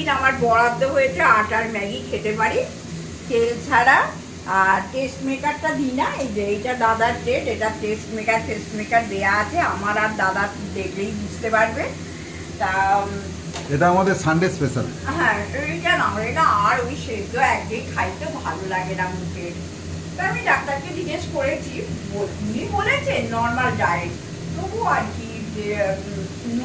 দিন আমার বরাদ্দ হয়েছে আটার ম্যাগি খেতে পারি। তেল ছাড়া। আর টেস্ট মেকারটা দিই না এই যে এইটা দাদার ডেট এটা টেস্ট মেকার টেস্ট মেকার দেওয়া আছে। আমার আর দাদা দেখলেই বুঝতে পারবে। তা এটা আমাদের সানডে স্পেশাল হ্যাঁ এইটা না এটা আর ওই সেদ্ধ একদিন খাইতে ভালো লাগে না মুখে। তা আমি ডাক্তারকে জিজ্ঞেস করেছি উনি বলেছেন নর্মাল ডায়েট তবু আর কি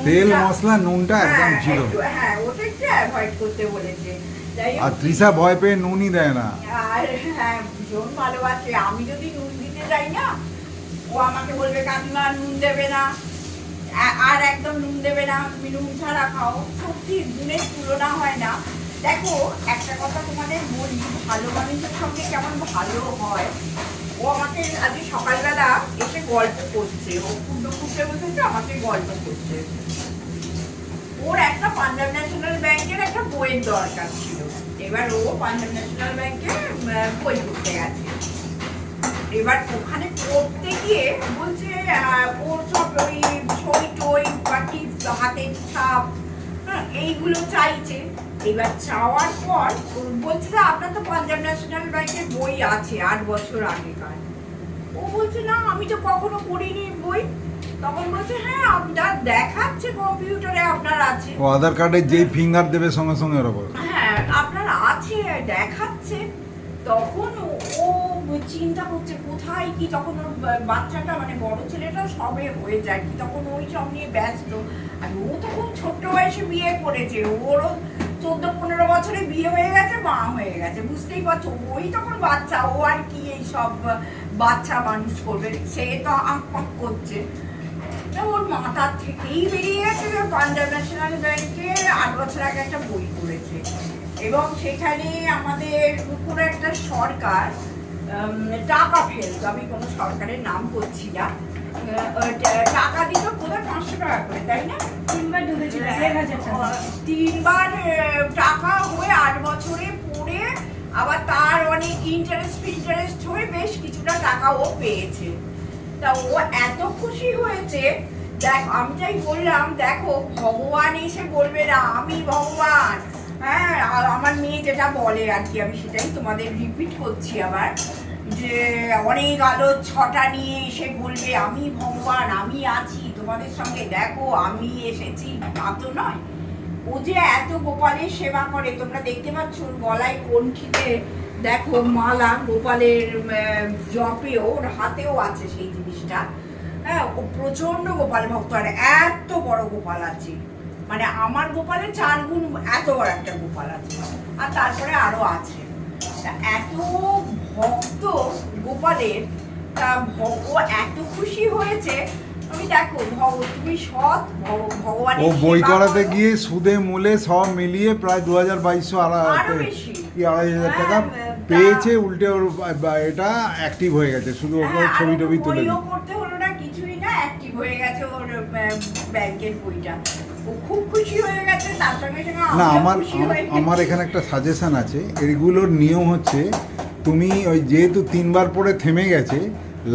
তেল মশলা নুনটা একদম হ্যাঁ, ছিল হ্যাঁ ওটা একটু অ্যাভয়েড করতে বলেছে। আর তৃষা ভয় পেয়ে নুনই দেয় না। আর হ্যাঁ ভীষণ ভালোবাসে। আমি যদি নুন দিতে যাই না ও আমাকে বলবে কাকিমা নুন দেবে না। আর একদম নুন দেবে না। তুমি নুন ছাড়া খাও। সত্যি নুনের তুলনা হয় না। দেখো একটা কথা তোমাদের বলি ভালো মানুষের সঙ্গে কেমন ভালো হয়? ও আমাকে আজকে সকালবেলা এসে গল্প করছে। ও কুটো কুটে বসেছে আমাকে গল্প করছে। ওর একটা পাঞ্জাব ন্যাশনাল ব্যাংকের একটা বইয়ের দরকার ছিল। এবার ও পাঞ্জাব ন্যাশনাল ব্যাংকে বই করতে গেছে। এবার ওখানে পড়তে গিয়ে বলছে ওর সব ওই ছই টই বাকি হাতের ছাপ হ্যাঁ, এইগুলো চাইছে। এবার চাওয়ার পর বলছে যে আপনার তো পাঞ্জাব ন্যাশনাল ব্যাংকের বই আছে আট বছর আগেকার। ও বলছে না আমি তো কখনো পড়িনি বই। তখন বলছে হ্যাঁ আপনার দেখাচ্ছে কম্পিউটারে আপনার আছে। ও আধার কার্ডে যেই ফিঙ্গার দেবে সঙ্গে সঙ্গে ওরকম হ্যাঁ আপনার আছে দেখাচ্ছে। তখন ও- চিন্তা করছে কোথায় কি? তখন ওর বাচ্চাটা মানে বড় ছেলেটা সবে হয়ে যায় কি? তখন ওই সব নিয়ে ব্যস্ত। আর ও তো খুব ছোট্ট বয়সে বিয়ে করেছে। ওরও চোদ্দ পনেরো বছরে বিয়ে হয়ে গেছে মা হয়ে গেছে। বুঝতেই পারছ ওই তখন বাচ্চা ও আর কি এই সব বাচ্চা মানুষ করবে সে তো আঁকপাক করছে। তা ওর মাথার থেকেই বেরিয়ে গেছে যে পাঞ্জাব ন্যাশনাল ব্যাংকে আট বছর আগে একটা বই করেছে এবং সেখানে আমাদের পুরো একটা সরকার টাকা ফেলত আমি কোনো সরকারের নাম করছি না টাকা দিত কোথায়? পাঁচশো টাকা করে তাই না? তিনবার ঢুকেছিল এক তিনবার টাকা হয়ে আট বছরে পড়ে আবার তার অনেক ইন্টারেস্ট ফিন্টারেস্ট হয়ে বেশ কিছুটা টাকা ও পেয়েছে। তা ও এত খুশি হয়েছে, দেখ, আমি যাই বললাম, দেখো, ভগবান এসে বলবে না, আমি ভগবান। হ্যাঁ আমার মেয়ে যেটা বলে আর কি, আমি সেটাই তোমাদের রিপিট করছি আবার, যে অনেক আলো ছটা নিয়ে এসে বলবে, আমি ভগবান, আমি আছি, তোমাদের সঙ্গে দেখো, আমি এসেছি। তা তো নয়। ও যে এত গোপালের সেবা করে, তোমরা দেখতে পাচ্ছ গলায় কণ্ঠিতে দেখো মালা গোপালের জপেও ওর হাতেও আছে সেই জিনিসটা। হ্যাঁ ও প্রচণ্ড গোপাল ভক্ত আর এত বড় গোপাল আছে। মানে আমার গোপালের চার গুণ এত বড় একটা গোপাল আছে আর তারপরে আরও আছে। তা এত ভক্ত গোপালের তা ও এত খুশি হয়েছে। আমি দেখো তুমি সৎ ভগ- ভগবানের ও বই করাতে গিয়ে সুদে মূলে সব মিলিয়ে প্রায় দু হাজার বাইশশো বেশি। আড়াই হাজার টাকা? হ্যাঁ, তা- পেয়েছে উল্টে ওর এটা অ্যাক্টিভ হয়ে গেছে শুধু ওকে হ্যাঁ, ছবি টবি তুলে করতে হলো না কিছুই না অ্যাক্টিভ হয়ে গেছে ওর ব্যাংকের বইটা। ও খুব খুশি হয়ে গেছে তার সঙ্গে সঙ্গে না আমার আমার এখানে একটা সাজেশন আছে এগুলোর নিয়ম হচ্ছে তুমি ওই যেহেতু তিনবার পরে থেমে গেছে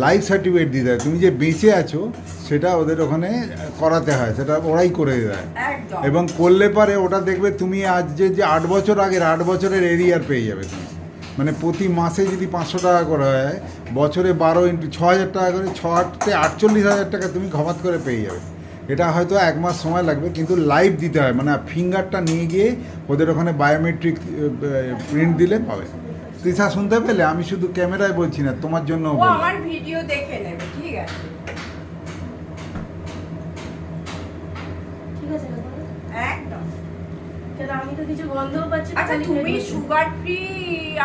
লাইফ সার্টিফিকেট দিতে হয় তুমি যে বেঁচে আছো সেটা ওদের ওখানে করাতে হয় সেটা ওরাই করে দেয়। এবং করলে পারে ওটা দেখবে তুমি আজ যে যে আট বছর আগের আট বছরের এরিয়ার পেয়ে যাবে তুমি। মানে প্রতি মাসে যদি পাঁচশো টাকা করে হয় বছরে বারো ইন্টু ছ হাজার টাকা করে ছ আটতে আটচল্লিশ হাজার টাকা তুমি ঘমাত করে পেয়ে যাবে। এটা হয়তো এক মাস সময় লাগবে কিন্তু লাইভ দিতে হয় মানে ফিঙ্গারটা নিয়ে গিয়ে ওদের ওখানে বায়োমেট্রিক প্রিন্ট দিলে পাবে। তৃষা শুনতে পেলে? আমি শুধু ক্যামেরায় বলছি না তোমার জন্য আমার ভিডিও দেখে নেবে ঠিক আছে ঠিক আছে কাকু? একদম আমি তো কিছু গন্ধও পাচ্ছি আচ্ছা তুমি সুগার ফ্রি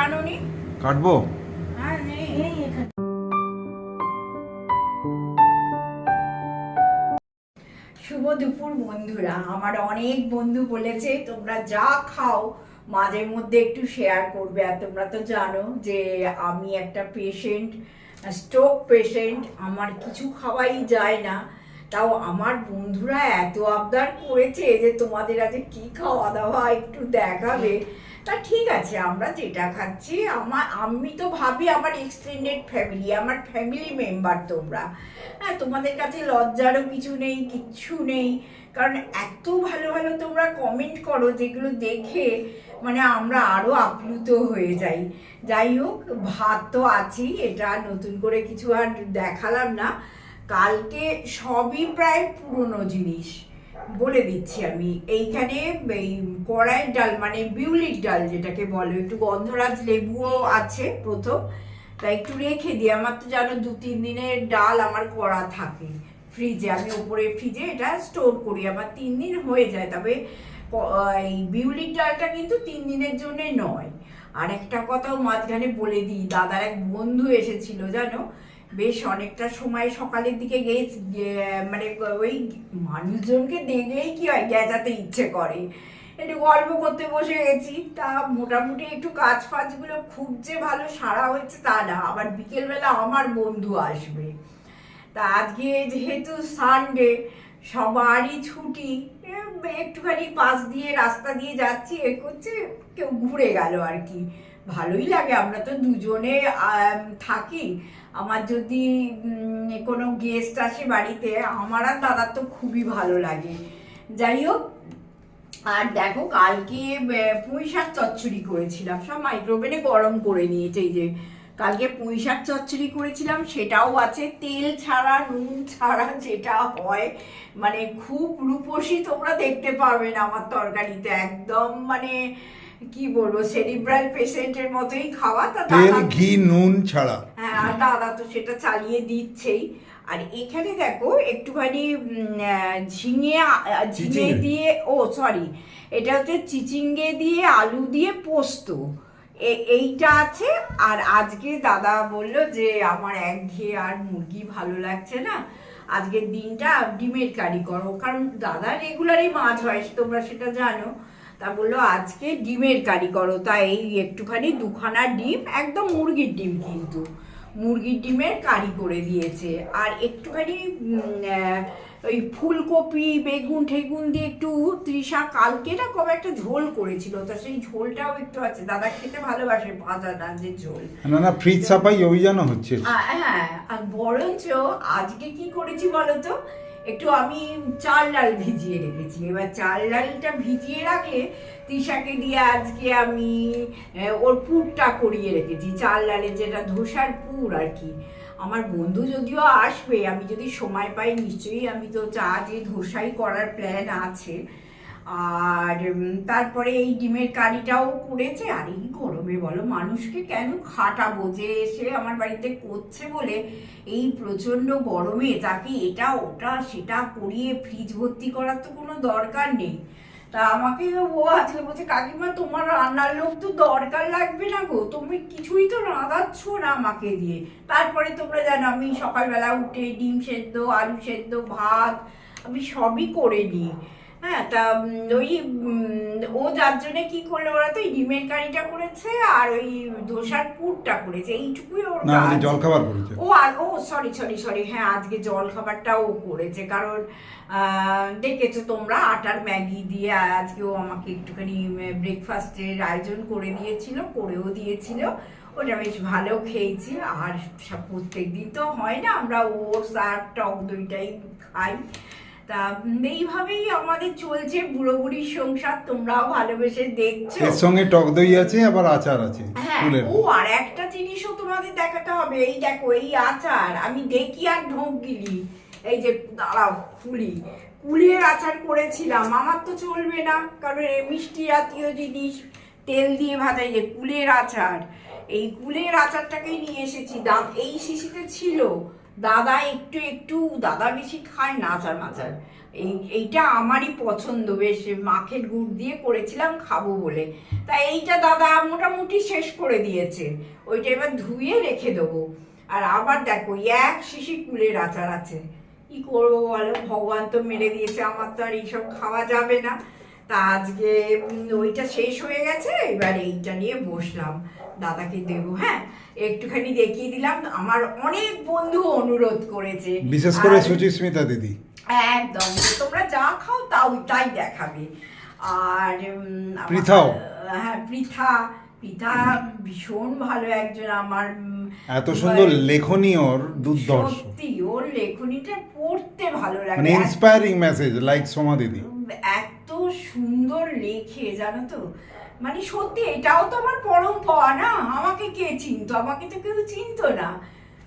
আনোনি? কাটবো? হ্যাঁ নেই এই এখানে। শুভ দুপুর বন্ধুরা। আমার অনেক বন্ধু বলেছে তোমরা যা খাও মাঝে মধ্যে একটু শেয়ার করবে। আর তোমরা তো জানো যে আমি একটা পেশেন্ট স্ট্রোক পেশেন্ট আমার কিছু খাওয়াই যায় না। তাও আমার বন্ধুরা এত আবদার করেছে যে তোমাদের আজকে কি খাওয়া দাওয়া একটু দেখাবে। তা ঠিক আছে, আমরা যেটা খাচ্ছি, আমার, আমি তো ভাবি আমার এক্সটেন্ডেড ফ্যামিলি আমার ফ্যামিলি মেম্বার তোমরা। হ্যাঁ তোমাদের কাছে লজ্জারও কিছু নেই, কিচ্ছু নেই। কারণ এত ভালো ভালো তোমরা কমেন্ট করো, যেগুলো দেখে মানে আমরা আরও আপ্লুত হয়ে যাই। যাই হোক, ভাত তো আছেই, এটা নতুন করে কিছু আর দেখালাম না। কালকে সবই প্রায় পুরনো জিনিস। বলে দিচ্ছি আমি। এইখানে এই কড়াইয়ের ডাল মানে বিউলির ডাল যেটাকে বলে, একটু গন্ধরাজ লেবুও আছে প্রথম। তা একটু রেখে দিই। আমার তো জানো, দু, তিন দিনের ডাল আমার করা থাকে ফ্রিজে। আমি ওপরে ফ্রিজে এটা স্টোর করি। আমার তিন দিন হয়ে যায়। তবে এই বিউলির ডালটা কিন্তু তিন দিনের জন্য নয়। আর একটা কথাও মাঝখানে বলে দিই। দাদার এক বন্ধু এসেছিল, জানো? বেশ অনেকটা সময় সকালের দিকে গিয়ে মানে ওই মানুষজনকে দেখলেই কি হয় গেজাতে ইচ্ছে করে। একটু গল্প করতে বসে গেছি, তা মোটামুটি একটু কাজ ফাজগুলো খুব যে ভালো সারা হয়েছে তা না, আবার বিকেলবেলা আমার বন্ধু আসবে। তা আজকে যেহেতু সানডে সবারই ছুটি একটুখানি পাশ দিয়ে রাস্তা দিয়ে যাচ্ছি, এ করছে, কেউ ঘুরে গেল আর কি। ভালোই লাগে, আমরা তো দুজনে থাকি। আমার যদি কোনো গেস্ট আসে বাড়িতে, আমার আর দাদার তো খুবই ভালো লাগে। যাই হোক, আর দেখো কালকে পুঁই শাক চচ্চড়ি করেছিলাম। সব মাইক্রোওভেনে গরম করে নিয়েছে এই যে। কালকে পুঁই শাক চচ্চড়ি করেছিলাম, সেটাও আছে। তেল ছাড়া, নুন ছাড়া যেটা হয় মানে খুব রূপসী তোমরা দেখতে পারবে না আমার তরকারিতে। একদম মানে কি বলব সেরিব্রাল পেশেন্টের মতোই খাওয়া তা তেল ঘি নুন ছাড়া। হ্যাঁ আর দাদা তো সেটা চালিয়ে দিচ্ছেই। আর এখানে দেখো একটুখানি ঝিঙে ঝিঙে। দিয়ে ও সরি এটা হচ্ছে চিচিঙ্গে দিয়ে আলু দিয়ে পোস্ত। এইটা আছে আর আজকে দাদা বলল যে আমার একঘেয়ে আর মুরগি ভালো লাগছে না। আজকের দিনটা ডিমের কারি করো। কারণ দাদা রেগুলারই মাছ হয় তোমরা সেটা জানো। তা বলল আজকে ডিমের কারি করো। তা এই একটুখানি দুখানা ডিম একদম মুরগির ডিম কিন্তু মুরগির ডিমের কারি করে দিয়েছে। আর একটুখানি ওই ফুলকপি বেগুন ঠেগুন দিয়ে একটু তৃষা কালকে না কবে একটা ঝোল করেছিল তা সেই ঝোলটাও একটু আছে। দাদা খেতে ভালোবাসে ভাজা ডালের ঝোল। না না ফ্রিজ সাফাই অভিযানও হচ্ছে। হ্যাঁ আর বরঞ্চ আজকে কি করেছি বলতো একটু আমি চাল ডাল ভিজিয়ে রেখেছি। এবার চাল ডালটা ভিজিয়ে রাখলে তিশাকে দিয়ে আজকে আমি ওর পুরটা করিয়ে রেখেছি। চাল ডালের যেটা ধোসার পুর আর কি। আমার বন্ধু যদিও আসবে, আমি যদি সময় পাই নিশ্চয়ই আমি তো চা যে ধোসাই করার প্ল্যান আছে। আর তারপরে এই ডিমের কারিটাও করেছে। আর এই গরমে বলো, মানুষকে কেন খাটাবো? যে এসে আমার বাড়িতে করছে বলে এই প্রচণ্ড গরমে তাকে এটা, ওটা, সেটা করিয়ে ফ্রিজ ভর্তি করার তো কোনো দরকার নেই। তা আমাকে ও আজকে বলছে, কাকিমা, তোমার রান্নার লোক তো দরকার লাগবে না গো। তুমি কিছুই তো রাঁধাচ্ছ না আমাকে দিয়ে। তারপরে তোমরা জানো, আমি সকালবেলা উঠে ডিম সেদ্ধ, আলু সেদ্ধ, ভাত, আমি সবই করে নিই। হ্যাঁ তা ওই ও যার জন্য কি করল ওরা তো? ডিমের কারিটা করেছে আর ওই ধোসার পুরটা করেছে। এইটুকুই ওর না আমাদের কাজ। জলখাবার করেছে? ও আর ও সরি সরি সরি হ্যাঁ আজকে জল খাবারটাও ও করেছে। কারণ আহ, দেখেছ তোমরা আটার ম্যাগি দিয়ে আজকে ও আমাকে একটুখানি ব্রেকফাস্টের আয়োজন করে দিয়েছিল করেও দিয়েছিল। ওটা বেশ ভালো খেয়েছি। আর প্রত্যেক দিন তো হয় না আমরা ওটস আর টক দইটাই খাই। তা এইভাবেই আমাদের চলছে বুড়ো বুড়ির সংসার তোমরাও ভালোবেসে দেখছ। এর সঙ্গে টক দই আছে আবার আচার আছে হ্যাঁ ও আর একটা জিনিসও তোমাদের দেখাতে হবে এই দেখো এই আচার আমি দেখি আর ঢোক গিলি। এই যে দাঁড়াও কুলি। কুলের আচার করেছিলাম আমার তো চলবে না কারণ মিষ্টি জাতীয় জিনিস তেল দিয়ে ভাজা যে কুলের আচার এই কুলের আচারটাকেই নিয়ে এসেছি। দাম এই শিশিতে ছিল দাদা একটু একটু দাদা বেশি খায়, না আচার মাচার এই, এইটা আমারই পছন্দ, বেশ মাখের গুড় দিয়ে করেছিলাম, খাব বলে। তা এইটা দাদা মোটামুটি শেষ করে দিয়েছে। ওইটা এবার ধুয়ে রেখে দেবো। আর আবার দেখো, এক শিশি কুলের আচার আছে। কি করব বলো? ভগবান তো মেরে দিয়েছে, আমার তো আর এইসব খাওয়া যাবে না। তা আজকে ওইটা শেষ হয়ে গেছে এবার এইটা নিয়ে বসলাম। দাদাকে দেবো হ্যাঁ? একটুখানি দেখিয়ে দিলাম আমার অনেক বন্ধু অনুরোধ করেছে। বিশেষ করে সুচিস্মিতা দিদি। একদম তোমরা যা খাও তাও তাই দেখাবে। আর পৃথাও? হ্যাঁ পৃথা পৃথা ভীষণ ভালো একজন আমার এত সুন্দর লেখনী ওর দুর্ধর্ষ সত্যি ওর লেখনীটা পড়তে ভালো লাগে। মানে ইন্সপায়ারিং মেসেজ লাইক সোমা দিদি। এত সুন্দর লেখে, জানো তো? মানে সত্যি এটাও তো আমার পরম পাওয়া না? আমাকে কে চিনতো? আমাকে তো কেউ চিনতো না।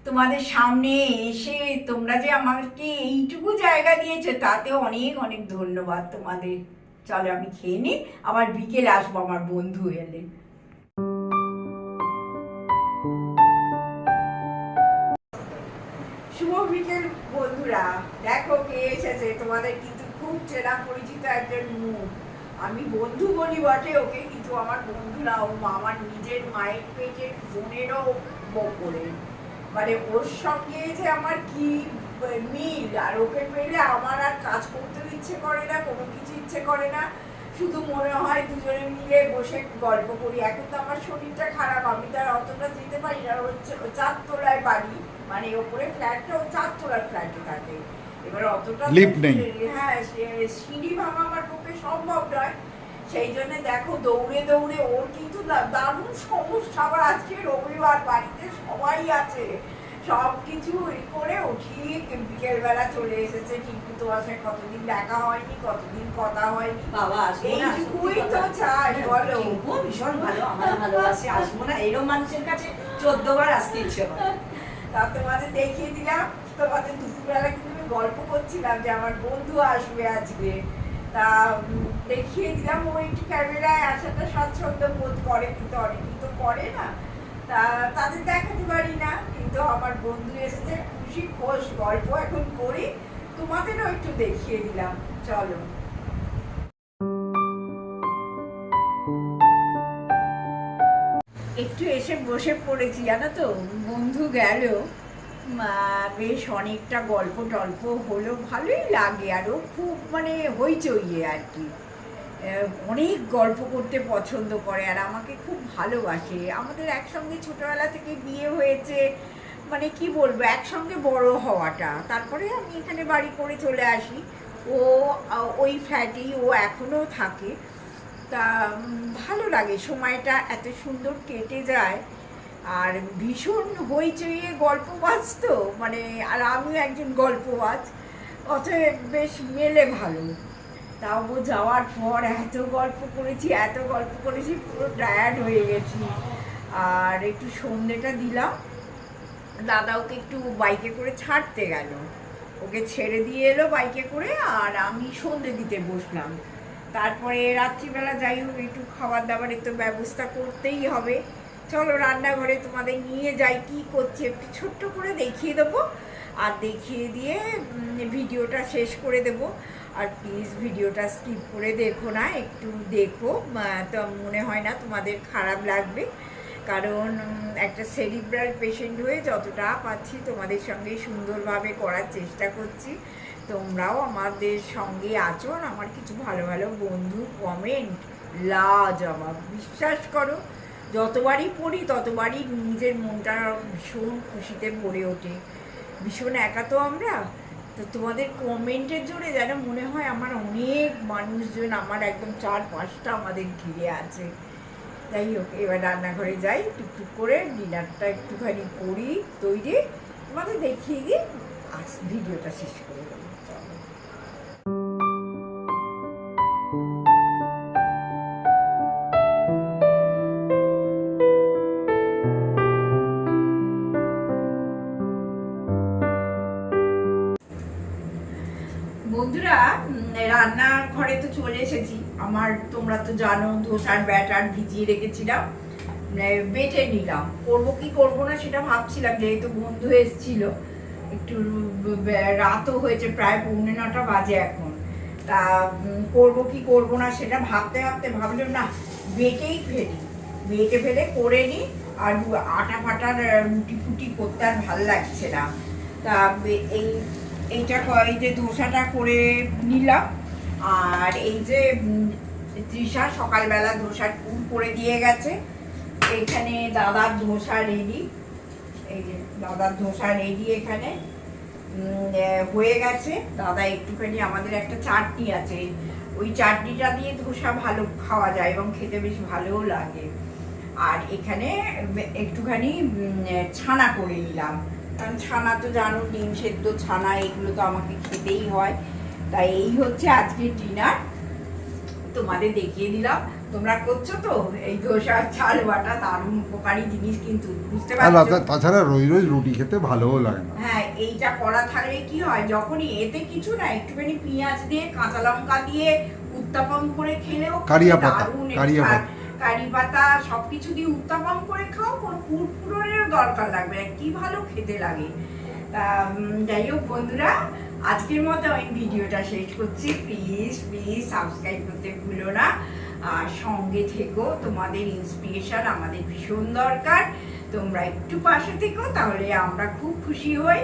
তোমাদের সামনে এসে তোমরা যে আমাকে এইটুকু জায়গা দিয়েছ তাতে অনেক অনেক ধন্যবাদ তোমাদের। চলো আমি খেয়ে নিই আবার বিকেলে আসব আমার বন্ধু এলে। শুভ বিকেল বন্ধুরা। দেখো কে এসেছে, তোমাদের কিন্তু খুব চেনা পরিচিত একজন মুখ আমি বন্ধু বলি বটে ওকে, কিন্তু আমার বন্ধু না, ও আমার নিজের মায়ের পেটের বোনেরও বপরে মানে ওর সঙ্গে যে আমার কি মিল? আর ওকে পেলে আমার আর কাজ করতে ইচ্ছে করে না, কোনো কিছু ইচ্ছে করে না। শুধু মনে হয় দুজনে মিলে বসে গল্প করি। এখন তো আমার শরীরটা খারাপ, আমি তো আর অতটা যেতে পারি না। হচ্ছে চারতলায় বাড়ি। মানে ওপরে ফ্ল্যাটটা ও চারতলার ফ্ল্যাটে থাকে। এবার অতটা তো- নেই। হ্যাঁ সে- সিঁড়ি ভাঙা আমার পক্ষে সম্ভব নয়। সেই জন্য দেখো দৌড়ে দৌড়ে ওর কিন্তু দারুণ সমস্যা। আবার আজকে রবিবার বাড়িতে সবাই আছে। সব কিছু করে ও ঠিক বিকেলবেলা চলে এসেছে। টিপু তোমার সাথে কতদিন দেখা হয়নি কতদিন কথা হয়নি। বাবা এইটুকুই তো। চাই বলো। টিঙ্কু ভীষণ ভালো আমার ভালোবাসে। আসব না এরকম মানুষের কাছে চোদ্দ বার আসতে ইচ্ছে করে। তা তোমাদের দেখিয়ে দিলাম। তোমাদের দুপুরবেলা কিন্তু গল্প করছিলাম যে আমার বন্ধু আসবে আজকে। তা দেখিয়ে দিলাম, ও একটু ক্যামেরায় আসাটা স্বাচ্ছন্দ্য বোধ করে, কিন্তু অনেকেই তো করে না। তা, তাদের দেখাতে পারি না, কিন্তু আমার বন্ধু এসেছে, খুশি, খোশ, গল্প এখন করি। তোমাদেরও একটু দেখিয়ে দিলাম, চলো। একটু এসে বসে পড়েছি, জানো তো? বন্ধু গেল। বেশ অনেকটা গল্প টল্প হলো, ভালোই লাগে আরও খুব মানে হইচইয়ে আর কি। অনেক গল্প করতে পছন্দ করে আর আমাকে খুব ভালোবাসে। আমাদের একসঙ্গে ছোটোবেলা থেকে বিয়ে হয়েছে মানে কি বলব, একসঙ্গে বড় হওয়াটা। তারপরে আমি এখানে বাড়ি করে চলে আসি। ও ওই ফ্ল্যাটেই ও এখনও থাকে। তা ভালো লাগে। সময়টা এত সুন্দর কেটে যায়। আর ভীষণ হইচইয়ে গল্পবাজ তো মানে আর আমিও একজন গল্পবাজ অতএব বেশ মেলে ভালো। তাও যাওয়ার পর এত গল্প করেছি, এত গল্প করেছি, পুরো টায়ার্ড হয়ে গেছি। আর একটু সন্ধেটা দিলাম দাদা ওকে একটু বাইকে করে ছাড়তে গেল। ওকে ছেড়ে দিয়ে এলো বাইকে করে, আর আমি সন্ধে দিতে বসলাম। তারপরে রাত্রিবেলা যাই হোক, একটু খাবার দাবারের তো ব্যবস্থা করতেই হবে। চলো রান্নাঘরে তোমাদের নিয়ে যাই কি করছি, একটু ছোট্ট করে দেখিয়ে দেবো। আর দেখিয়ে দিয়ে ভিডিওটা শেষ করে দেবো। আর প্লিজ ভিডিওটা স্কিপ করে দেখো না, একটু দেখো। তো মনে হয় না তোমাদের খারাপ লাগবে। কারণ একটা সেরিব্রাল পেশেন্ট হয়ে যতটা পাচ্ছি তোমাদের সঙ্গে সুন্দরভাবে করার চেষ্টা করছি। তোমরাও আমাদের সঙ্গে আছো আমার কিছু ভালো ভালো বন্ধু কমেন্ট লাজবাব, বিশ্বাস করো। যতবারই পড়ি, ততবারই নিজের মনটা ভীষণ খুশিতে ভরে ওঠে। ভীষণ একা তো আমরা। তো তোমাদের কমেন্টের জোরে যেন মনে হয় আমার অনেক মানুষজন আমার একদম চার পাঁচটা আমাদের ঘিরে আছে। যাই হোক, এবার রান্নাঘরে যাই, টুকটুক করে ডিনারটা একটুখানি করি, তৈরি। তোমাদের দেখিয়ে দিয়ে আজ ভিডিওটা শেষ করে দেবো। বন্ধুরা রান্নার ঘরে তো চলে এসেছি। আমার তোমরা তো জানো ধোসার ব্যাটার ভিজিয়ে রেখেছিলাম। উম, বেটে নিলাম। করব কি করব না সেটা ভাবছিলাম যেহেতু বন্ধু এসেছিল। একটু রাতও হয়েছে প্রায় পৌনে নটা বাজে এখন। তা করব কি করব না সেটা ভাবতে ভাবতে ভাবলাম না বেটেই ফেলি। বেটে ফেলে করে নিই আর আটা ফাটার রুটি ফুটি করতে আর ভালো লাগছে না। তা এই এইটা এই যে ধোসাটা করে নিলাম। আর এই যে তৃষা সকালবেলা ধোসার পুর করে দিয়ে গেছে। এইখানে দাদার ধোসা রেডি এই যে দাদার ধোসা রেডি এখানে। হয়ে গেছে। দাদা একটুখানি আমাদের একটা চাটনি আছে। ওই চাটনিটা দিয়ে ধোসা ভালো খাওয়া যায় এবং খেতে বেশ ভালোও লাগে। আর এখানে একটুখানি ছানা করে নিলাম। কারণ ছানা তো জানো ডিম সেদ্ধ ছানা এগুলো তো আমাকে খেতেই হয়। তাই এই হচ্ছে আজকের ডিনার তোমাদের দেখিয়ে দিলাম। তোমরা করছ তো? এই ধোসা চাল বাটা দারুণ উপকারী জিনিস কিন্তু বুঝতে পারছ? তাছাড়া রোজ রোজ রুটি খেতে ভালোও লাগে না। হ্যাঁ এইটা করা থাকলে কি হয় যখনই এতে কিছু না একটুখানি পেঁয়াজ দিয়ে কাঁচা লঙ্কা দিয়ে উত্তাপন করে খেলেও কারিয়া পাতা, কারিয়া পাতা। কারি পাতা সব কিছু দিয়ে উত্তাপন করে খাও, কোনো পুরপুরের দরকার লাগবে না, কি ভালো খেতে লাগে। তা যাই হোক বন্ধুরা, আজকের মতো আমি ভিডিওটা শেষ করছি। প্লিজ প্লিজ সাবস্ক্রাইব করতে ভুলো না। আর সঙ্গে থেকো, তোমাদের ইন্সপিরেশন আমাদের ভীষণ দরকার। তোমরা একটু পাশে থেকো, তাহলে আমরা খুব খুশি হই।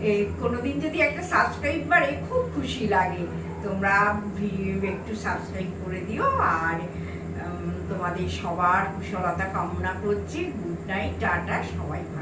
এই কোনোদিন যদি একটা সাবস্ক্রাইব বাড়ে খুব খুশি লাগে, তোমরা ভি- একটু সাবস্ক্রাইব করে দিও। আর তোমাদের সবার কুশলতা কামনা করছি। গুড নাইট টাটা সবাই ভালো।